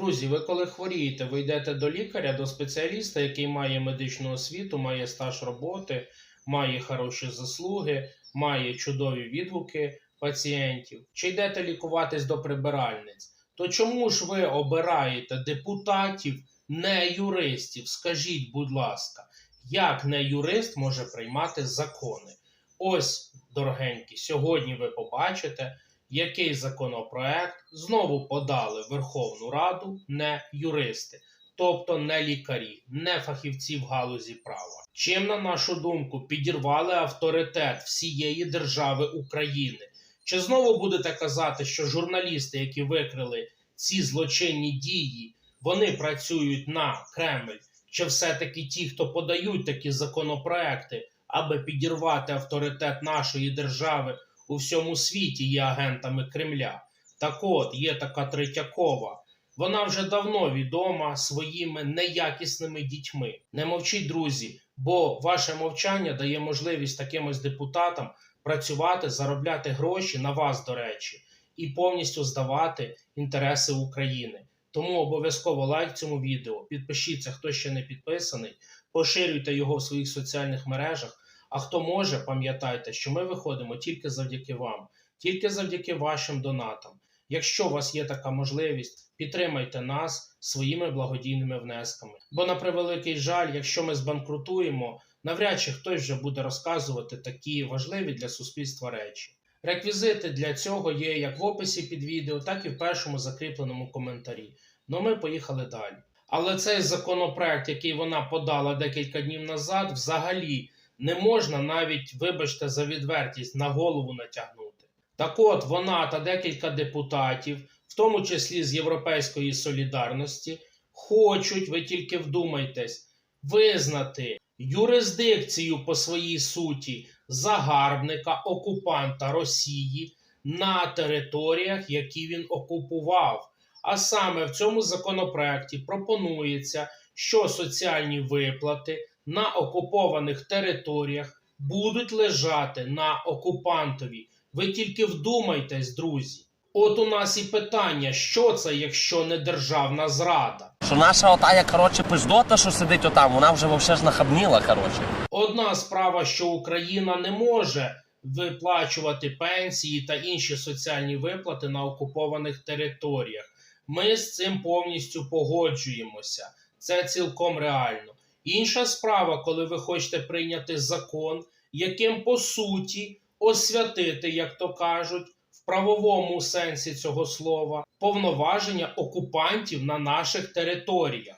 Друзі, ви коли хворієте, ви йдете до лікаря, до спеціаліста, який має медичну освіту, має стаж роботи, має хороші заслуги, має чудові відгуки пацієнтів. Чи йдете лікуватись до прибиральниць? То чому ж ви обираєте депутатів, не юристів? Скажіть, будь ласка, як не юрист може приймати закони? Ось, дорогенькі, сьогодні ви побачите, який законопроект знову подали в Верховну Раду не юристи, тобто не лікарі, не фахівці в галузі права. Чим, на нашу думку, підірвали авторитет всієї держави України? Чи знову будете казати, що журналісти, які викрили ці злочинні дії, вони працюють на Кремль? Чи все-таки ті, хто подають такі законопроекти, аби підірвати авторитет нашої держави у всьому світі, є агентами Кремля? Так от, є така Третьякова. Вона вже давно відома своїми неякісними дітьми. Не мовчіть, друзі, бо ваше мовчання дає можливість таким ось депутатам працювати, заробляти гроші на вас, до речі, і повністю здавати інтереси України. Тому обов'язково лайк цьому відео, підпишіться, хто ще не підписаний, поширюйте його в своїх соціальних мережах. А хто може, пам'ятайте, що ми виходимо тільки завдяки вам, тільки завдяки вашим донатам. Якщо у вас є така можливість, підтримайте нас своїми благодійними внесками. Бо, на превеликий жаль, якщо ми збанкрутуємо, навряд чи хтось вже буде розказувати такі важливі для суспільства речі. Реквізити для цього є як в описі під відео, так і в першому закріпленому коментарі. Ну ми поїхали далі. Але цей законопроект, який вона подала декілька днів назад, взагалі не можна навіть, вибачте, за відвертість на голову натягнути. Так от вона та декілька депутатів, в тому числі з Європейської солідарності, хочуть, ви тільки вдумайтесь, визнати юрисдикцію по своїй суті загарбника, окупанта Росії на територіях, які він окупував. А саме в цьому законопроекті пропонується, що соціальні виплати на окупованих територіях будуть лежати на окупантові. Ви тільки вдумайтесь, друзі. От у нас і питання, що це, якщо не державна зрада? Що наша отая, коротше, пиздота, що сидить отам, вона вже вовсе ж нахабніла, коротше. Одна справа, що Україна не може виплачувати пенсії та інші соціальні виплати на окупованих територіях. Ми з цим повністю погоджуємося. Це цілком реально. Інша справа, коли ви хочете прийняти закон, яким по суті освятити, як то кажуть, в правовому сенсі цього слова, повноваження окупантів на наших територіях.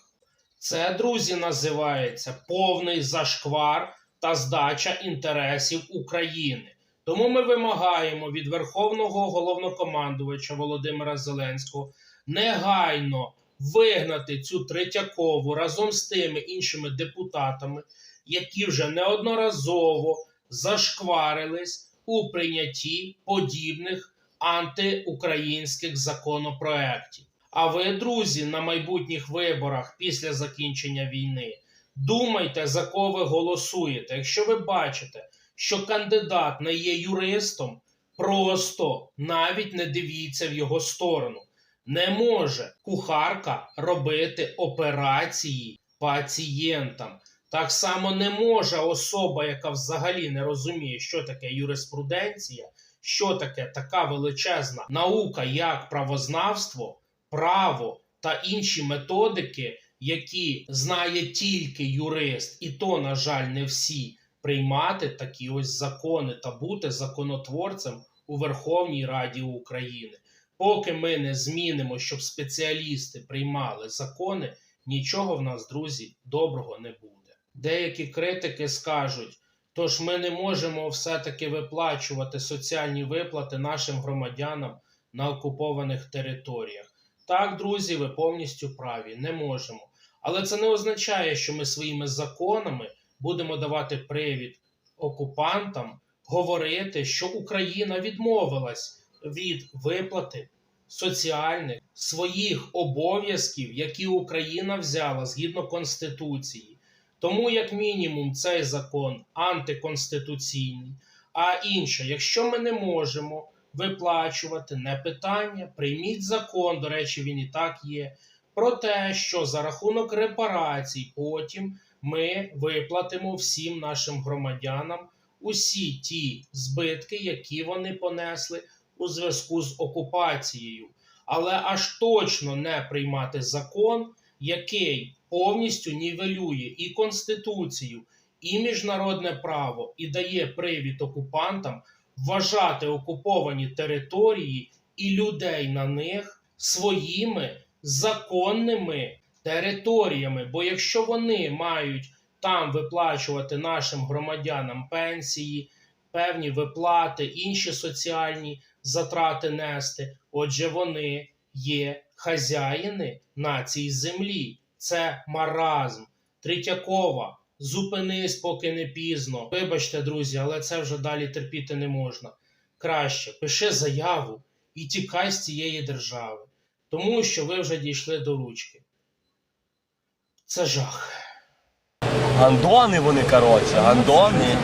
Це, друзі, називається повний зашквар та здача інтересів України. Тому ми вимагаємо від Верховного головнокомандувача Володимира Зеленського негайно вигнати цю Третьякову разом з тими іншими депутатами, які вже неодноразово зашкварились у прийнятті подібних антиукраїнських законопроєктів. А ви, друзі, на майбутніх виборах після закінчення війни, думайте, за кого ви голосуєте. Якщо ви бачите, що кандидат не є юристом, просто навіть не дивіться в його сторону. Не може кухарка робити операції пацієнтам. Так само не може особа, яка взагалі не розуміє, що таке юриспруденція, що таке така величезна наука, як правознавство, право та інші методики, які знає тільки юрист, і то, на жаль, не всі, приймати такі ось закони та бути законотворцем у Верховній Раді України. Поки ми не змінимо, щоб спеціалісти приймали закони, нічого в нас, друзі, доброго не буде. Деякі критики скажуть, тож ми не можемо все-таки виплачувати соціальні виплати нашим громадянам на окупованих територіях. Так, друзі, ви повністю праві, не можемо. Але це не означає, що ми своїми законами будемо давати привід окупантам говорити, що Україна відмовилась від виплати соціальних своїх обов'язків, які Україна взяла згідно Конституції. Тому, як мінімум, цей закон антиконституційний. А інше, якщо ми не можемо виплачувати, не питання, прийміть закон, до речі, він і так є, про те, що за рахунок репарацій потім ми виплатимо всім нашим громадянам усі ті збитки, які вони понесли у зв'язку з окупацією, але аж точно не приймати закон, який повністю нівелює і конституцію, і міжнародне право, і дає привід окупантам вважати окуповані території і людей на них своїми законними територіями. Бо якщо вони мають там виплачувати нашим громадянам пенсії, певні виплати, інші соціальні затрати нести, отже, вони є хазяїни на цій землі. Це маразм. Третьякова, зупинись, поки не пізно. Вибачте, друзі, але це вже далі терпіти не можна. Краще пиши заяву і тікай з цієї держави, тому що ви вже дійшли до ручки. Це жах. Гандони вони, коротше, гандони.